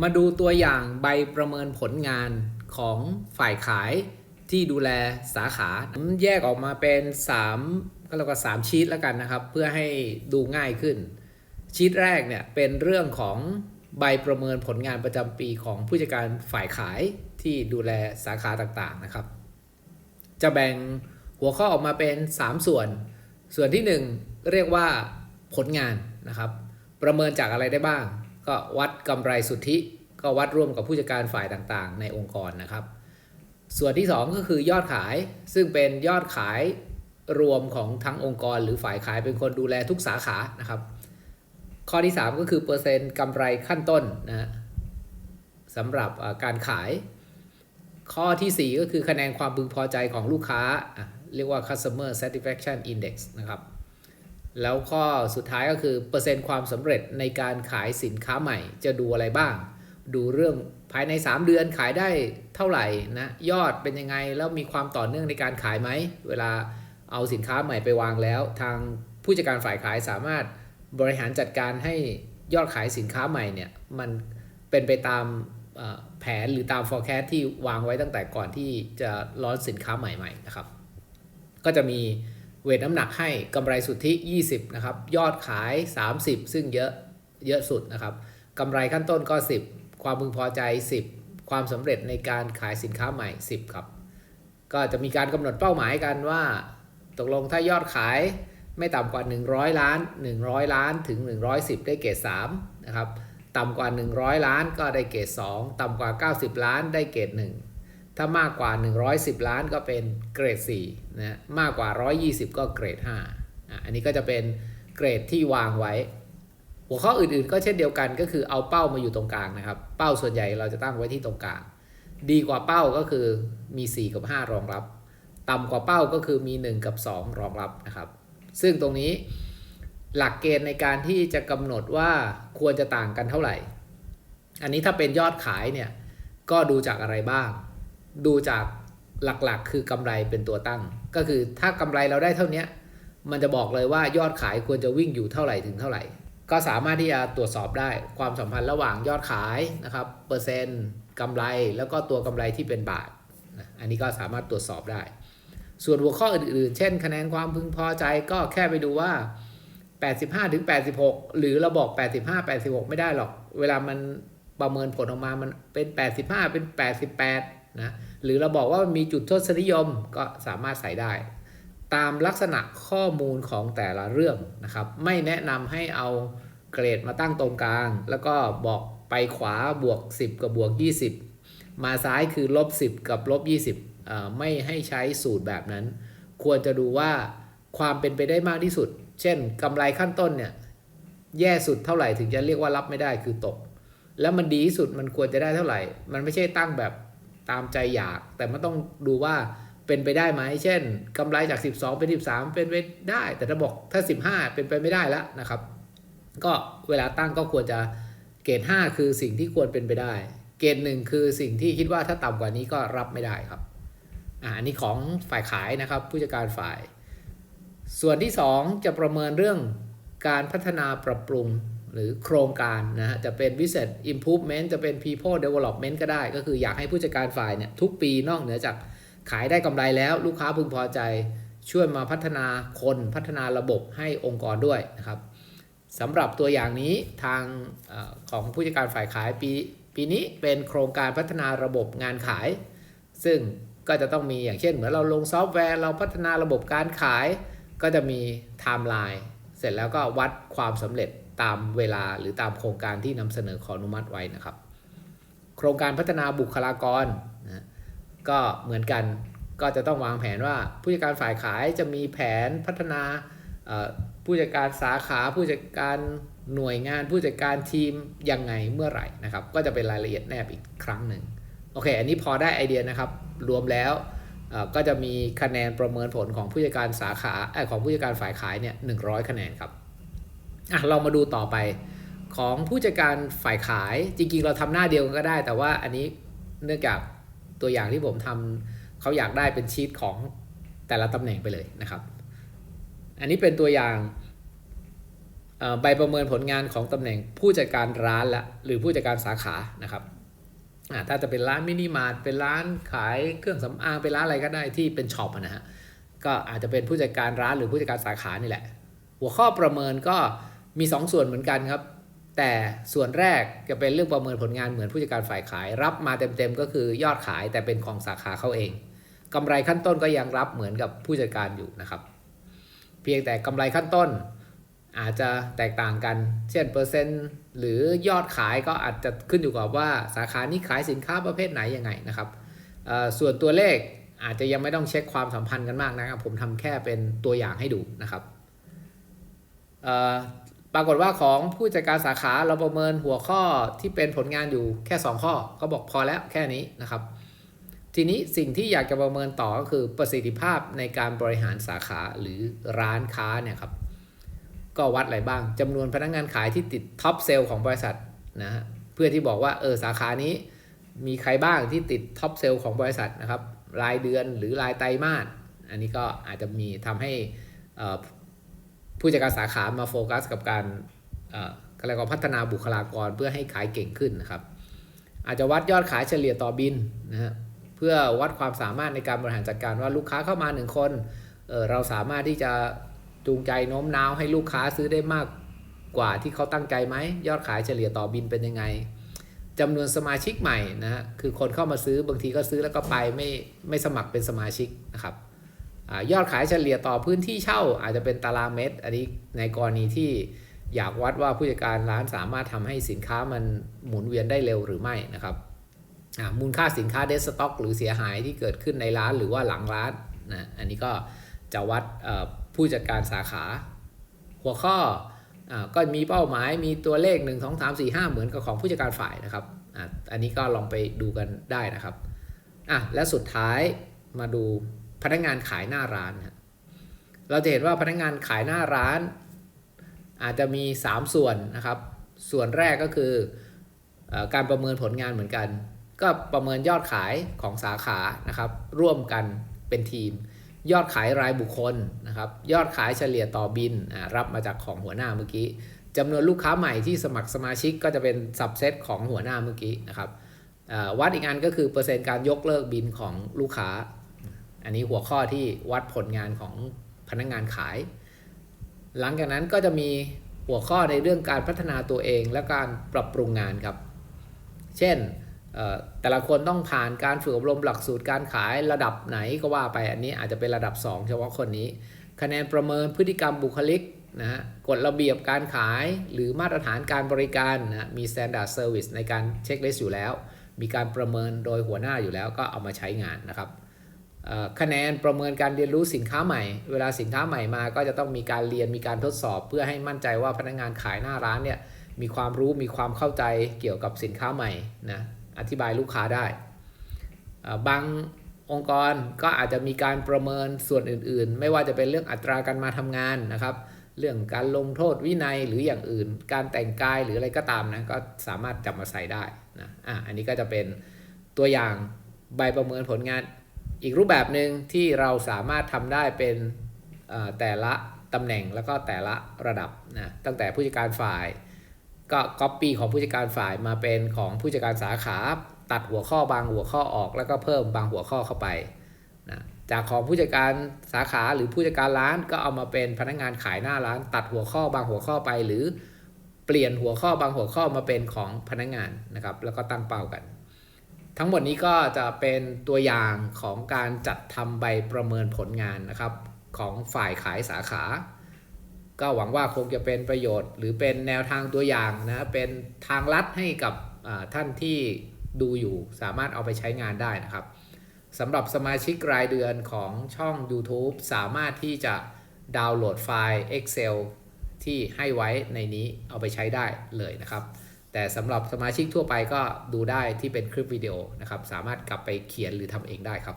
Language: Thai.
มาดูตัวอย่างใบประเมินผลงานของฝ่ายขายที่ดูแลสาขาผมแยกออกมาเป็น 3 ก็เรียกว่า3ชีตแล้วกันนะครับ เพื่อให้ดูง่ายขึ้น ชีตแรกเนี่ยเป็นเรื่องของใบประเมินผลงานประจำปีของผู้จัดการฝ่ายขายที่ดูแลสาขาต่างๆนะครับ จะแบ่งหัวข้อออกมาเป็น 3 ส่วน ส่วนที่ 1 เรียกว่าผลงานนะครับ ประเมินจากอะไรได้บ้าง ก็วัดกำไรสุทธิ ก็วัดร่วมกับผู้จัดการฝ่ายต่างๆ ในองค์กรนะครับ ส่วนที่ 2 ก็คือยอดขาย ซึ่งเป็นยอดขายรวมของทั้งองค์กร หรือฝ่ายขายเป็นคนดูแลทุกสาขานะครับ ข้อที่ 3 ก็คือเปอร์เซ็นต์กำไรขั้นต้นนะสำหรับการขาย ข้อทีสี่4 ก็คือคะแนนความพึงพอใจของลูกค้า เรียกว่า customer satisfaction index นะครับ แล้วข้อสุดท้ายก็คือเปอร์เซ็นต์ความสำเร็จในการขายสินค้าใหม่ จะดูอะไรบ้าง ดูเรื่องภายใน 3 เดือนขายได้เท่าไหร่นะยอดเป็นยังไงแล้วมีความต่อเนื่องในการขายไหม เวลาเอาสินค้าใหม่ไปวางแล้ว ทางผู้จัดการฝ่ายขายสามารถบริหารจัดการให้ยอดขายสินค้าใหม่เนี่ยมันเป็นไปตามแผนหรือตาม forecast ที่วางไว้ตั้งแต่ก่อนที่จะลอนสินค้าใหม่ๆนะครับ ก็จะมี เวทน้ำหนักให้กำไรสุทธิ 20 นะครับ ยอดขาย 30 ซึ่งเยอะเยอะสุดนะครับกำไรขั้นต้นก็ 10 ความพึงพอใจ 10 ความสำเร็จในการขายสินค้าใหม่ 10 ครับ ก็จะมีการกำหนดเป้าหมายกันว่า ตกลงถ้ายอดขายไม่ต่ำกว่า 100 ล้าน 100 ล้านถึง 110 ได้เกรด3นะครับ ต่ำกว่า 100 ล้านก็ได้เกรด2 ต่ำกว่า 90 ล้านได้เกรด1 ถ้ามากกว่า 110 ล้านก็เป็นเกรด4นะมากกว่า 120 ก็เกรด5อันนี้ก็จะเป็นเกรดที่วางไว้ หัวข้ออื่นๆ ก็เช่นเดียวกันก็คือเอาเป้ามาอยู่ตรงกลางนะครับ เป้าส่วนใหญ่เราจะตั้งไว้ที่ตรงกลาง ดีกว่าเป้าก็คือมี 4 กับ 5 รองรับ ต่ำกว่าเป้าก็คือมี 1 กับ 2 รองรับนะครับ ซึ่งตรงนี้หลักเกณฑ์ในการที่จะกำหนดว่าควรจะต่างกันเท่าไหร่ อันนี้ถ้าเป็นยอดขายเนี่ยก็ดูจากอะไรบ้าง ดูจากหลักๆ คือกำไรเป็นตัวตั้ง ก็คือถ้ากำไรเราได้เท่านี้มันจะบอกเลยว่ายอดขายควรจะวิ่งอยู่เท่าไหร่ถึงเท่าไหร่ ก็สามารถที่จะตรวจสอบได้ความสัมพันธ์ระหว่างยอดขายนะครับเปอร์เซ็นต์กำไรแล้วก็ตัวกำไรที่เป็นบาทอันนี้ก็สามารถตรวจสอบได้ ส่วนหัวข้ออื่นๆ เช่น คะแนนความพึงพอใจก็แค่ไปดูว่า 85ถึง86 หรือเราบอก 85 86 ไม่ได้หรอก เวลามันประเมินผลออกมามันเป็น 85 เป็น 88 นะหรือเราบอกว่ามีจุดทศนิยมก็สามารถใส่ได้ ตามลักษณะข้อมูลของแต่ละเรื่องนะครับ ไม่แนะนำให้เอาเกรดมาตั้งตรงกลาง แล้วก็บอกไปขวาบวก 10 กับบวก 20 มาซ้ายคือลบ 10 กับลบ 20 ไม่ให้ใช้สูตรแบบนั้น ควรจะดูว่าความเป็นไปได้มากที่สุด เช่นกำไรขั้นต้นเนี่ยแย่สุดเท่าไหร่ถึงจะเรียกว่ารับไม่ได้คือตก แล้วมันดีที่สุดมันควรจะได้เท่าไหร่ มันไม่ใช่ตั้งแบบ ตามใจอยาก แต่มันต้องดูว่าเป็นไปได้ไหม เช่นกำไรจาก 12 เป็น 13 เป็นไปได้ แต่ถ้าบอกถ้า 15 เป็นไปไม่ได้แล้วนะครับ ก็เวลาตั้งก็ควรจะเกรด5คือสิ่งที่ควรเป็นไปได้ เกรดหนึ่งคือสิ่งที่คิดว่าถ้าต่ำกว่านี้ก็รับไม่ได้ครับอ่าอันนี้ของฝ่ายขายนะครับผู้จัดการฝ่าย ส่วนที่ 2 จะประเมินเรื่องการพัฒนาปรับปรุง หรือโครงการนะฮะจะเป็น business improvement จะเป็น people development ก็ได้ ก็คืออยากให้ผู้จัดการฝ่ายเนี่ยทุกปีนอกเหนือจากขายได้กำไรแล้ว ลูกค้าพึงพอใจ ช่วยมาพัฒนาคนพัฒนาระบบให้องค์กรด้วยนะครับสำหรับตัวอย่างนี้ทางอของผู้จัดการฝ่ายขายปีปีนี้เป็นโครงการพัฒนาระบบงานขาย ซึ่งก็จะต้องมีอย่างเช่น เหมือนเราลงซอฟต์แวร์เราพัฒนาระบบการขาย ก็จะมีไทม์ไลน์เสร็จแล้วก็วัดความสำเร็จ ตามเวลาหรือตามโครงการที่นำเสนอขออนุมัติไว้นะครับ โครงการพัฒนาบุคลากรนะก็เหมือนกันก็จะต้องวางแผนว่าผู้จัดการฝ่ายขายจะมีแผนพัฒนาผู้จัดการสาขาผู้จัดการหน่วยงานผู้จัดการทีมยังไงเมื่อไหร่นะครับ ก็จะเป็นรายละเอียดแนบอีกครั้งหนึ่งโอเค อันนี้พอได้ไอเดียนะครับ รวมแล้วก็จะมีคะแนนประเมินผลของผู้จัดการสาขาของผู้จัดการฝ่ายขายเนี่ยหนึ่งคะแนนครับ อะเรามาดูต่อไป ของผู้จัดการฝ่ายขายจริงๆ เราทำหน้าเดียวก็ได้ แต่ว่าอันนี้เนื่องจากตัวอย่างที่ผมทำเขาอยากได้เป็นชีตของแต่ละตำแหน่งไปเลยนะครับ อันนี้เป็นตัวอย่างใบประเมินผลงานของตำแหน่งผู้จัดการร้านละหรือผู้จัดการสาขานะครับอ่าถ้าจะเป็นร้านมินิมาร์ทเป็นร้านขายเครื่องสำอางเป็นร้านอะไรก็ได้ที่เป็นช็อปนะฮะก็อาจจะเป็นผู้จัดการร้านหรือผู้จัดการสาขานี่แหละ หัวข้อประเมินก็ มี2ส่วนเหมือนกันครับ แต่ส่วนแรกจะเป็นเรื่องประเมินผลงานเหมือนผู้จัดการฝ่ายขาย รับมาเต็มๆก็คือยอดขายแต่เป็นของสาขาเขาเองกำไรขั้นต้นก็ยังรับเหมือนกับผู้จัดการอยู่นะครับ เพียงแต่กำไรขั้นต้นอาจจะแตกต่างกัน เช่นเปอร์เซ็นต์หรือยอดขายก็อาจจะขึ้นอยู่กับว่าสาขานี้ขายสินค้าประเภทไหนยังไงนะครับ ส่วนตัวเลขอาจจะยังไม่ต้องเช็คความสัมพันธ์กันมากนะครับ ผมทำแค่เป็นตัวอย่างให้ดูนะครับ ปรากฏว่าของผู้จัดการสาขาเราประเมินหัวข้อที่เป็นผลงานอยู่แค่ 2 ข้อก็บอกพอแล้วแค่นี้นะครับ ทีนี้สิ่งที่อยากจะประเมินต่อก็คือประสิทธิภาพในการบริหารสาขาหรือร้านค้าเนี่ยครับก็วัดอะไรบ้างจำนวนพนักงานขายที่ติดท็อปเซลล์ของบริษัทนะฮะเพื่อที่บอกว่าเออสาขานี้มีใครบ้างที่ติดท็อปเซลล์ของบริษัทนะครับรายเดือนหรือรายไตรมาสอันนี้ก็อาจจะมีทำให้อ่อ ผู้จัดการสาขามาโฟกัสกับการอ่อก็เรียกว่าพัฒนาบุคลากรเพื่อให้ขายเก่งขึ้นนะครับ อาจจะวัดยอดขายเฉลี่ยต่อบินนะฮะเพื่อวัดความสามารถในการบริหารจัดการว่าลูกค้าเข้ามาหนึ่งคนเเราสามารถที่จะจูงใจโน้มน้าวให้ลูกค้าซื้อได้มากกว่าที่เขาตั้งใจไหมยอดขายเฉลี่ยต่อบินเป็นยังไงจำนวนสมาชิกใหม่นะฮะคือคนเข้ามาซื้อบางทีก็ซื้อแล้วก็ไปไม่ไม่สมัครเป็นสมาชิกนะครับ ยอดขายเฉลี่ยต่อพื้นที่เช่าอาจจะเป็นตารางเมตร อันนี้ในกรณีที่อยากวัดว่าผู้จัดการร้านสามารถทำให้สินค้ามันหมุนเวียนได้เร็วหรือไม่นะครับมูลค่าสินค้าเดสต็อกหรือเสียหายที่เกิดขึ้นในร้านหรือว่าหลังร้านนะอันนี้ก็จะวัดผู้จัดการสาขา หัวข้ออก็มีเป้าหมายมีตัวเลข 1 2 3 4 5 เหมือนกับของผู้จัดการฝ่ายนะครับอ,อันนี้ก็ลองไปดูกันได้นะครับอะและสุดท้ายมาดู พนักงานขายหน้าร้านเราจะเห็นว่าพนักงานขายหน้าร้าน อาจจะมี 3 ส่วนนะครับ ส่วนแรกก็คืออการประเมินผลงานเหมือนกัน ก็ประเมินยอดขายของสาขานะครับ ร่วมกันเป็นทีม ยอดขายรายบุคคลนะครับ ยอดขายเฉลี่ยต่อบินรับมาจากของหัวหน้าเมื่อกี้จำนวนลูกค้าใหม่ที่สมัครสมาชิกก็จะเป็นสับเซตของหัวหน้าเมื่อกี้นะครับวัดอีกอันก็คือเปอร์เซ็นต์การยกเลิกบินของลูกค้า อันนี้หัวข้อที่วัดผลงานของพนักงงานขาย หลังจากนั้นก็จะมีหัวข้อในเรื่องการพัฒนาตัวเองและการปรับปรุงงานครับ เช่นแต่ละคนต้องผ่านการฝึกอบรมหลักสูตรการขายระดับไหนก็ว่าไปอันนี้อาจจะเป็นระดับ 2 เฉพาะคนนี้ คะแนนประเมินพฤติกรรมบุคลิกนะฮะกฎระเบียบการขายหรือมาตรฐานการบริการนะมี standard service ในการเช็คลิสต์อยู่แล้ว มีการประเมินโดยหัวหน้าอยู่แล้วก็เอามาใช้งานนะครับ คะแนนประเมินการเรียนรู้สินค้าใหม่ เวลาสินค้าใหม่มาก็จะต้องมีการเรียนมีการทดสอบ เพื่อให้มั่นใจว่าพนักงานขายหน้าร้านเนี่ยมีความรู้มีความเข้าใจเกี่ยวกับสินค้าใหม่นะอธิบายลูกค้าได้บางองค์กรก็อาจจะมีการประเมินส่วนอื่นๆ ไม่ว่าจะเป็นเรื่องอัตราการมาทำงานนะครับ เรื่องการลงโทษวินัยหรืออย่างอื่น การแต่งกายหรืออะไรก็ตามนะก็สามารถจับมาใส่ได้นะอะอันนี้ก็จะเป็นตัวอย่างใบประเมินผลงาน อีกรูปแบบหนึ่งที่เราสามารถทำได้เป็นแต่ละตำแหน่งแล้วก็แต่ละระดับนะตั้งแต่ผู้จัดการฝ่ายก็ก๊อปปี้ของผู้จัดการฝ่ายมาเป็นของผู้จัดการสาขาตัดหัวข้อบางหัวข้อออก แล้วก็เพิ่มบางหัวข้อเข้าไปนะจากของผู้จัดการสาขาหรือผู้จัดการร้านก็เอามาเป็นพนักงานขายหน้าร้าน ตัดหัวข้อบางหัวข้อไป หรือเปลี่ยนหัวข้อบางหัวข้อมาเป็นของพนักงานนะครับแล้วก็ตั้งเป้ากัน ทั้งหมดนี้ก็จะเป็นตัวอย่างของการจัดทำใบประเมินผลงานนะครับ ของฝ่ายขายสาขา ก็หวังว่าคงจะเป็นประโยชน์ หรือเป็นแนวทางตัวอย่างนะเป็นทางลัดให้กับท่านที่ดูอยู่สามารถเอาไปใช้งานได้นะครับสำหรับสมาชิกรายเดือนของช่อง YouTube สามารถที่จะดาวน์โหลดไฟล์ Excel ที่ให้ไว้ในนี้เอาไปใช้ได้เลยนะครับ แต่สำหรับสมาชิกทั่วไปก็ดูได้ที่เป็นคลิปวิดีโอนะครับ สามารถกลับไปเขียนหรือทำเองได้ครับ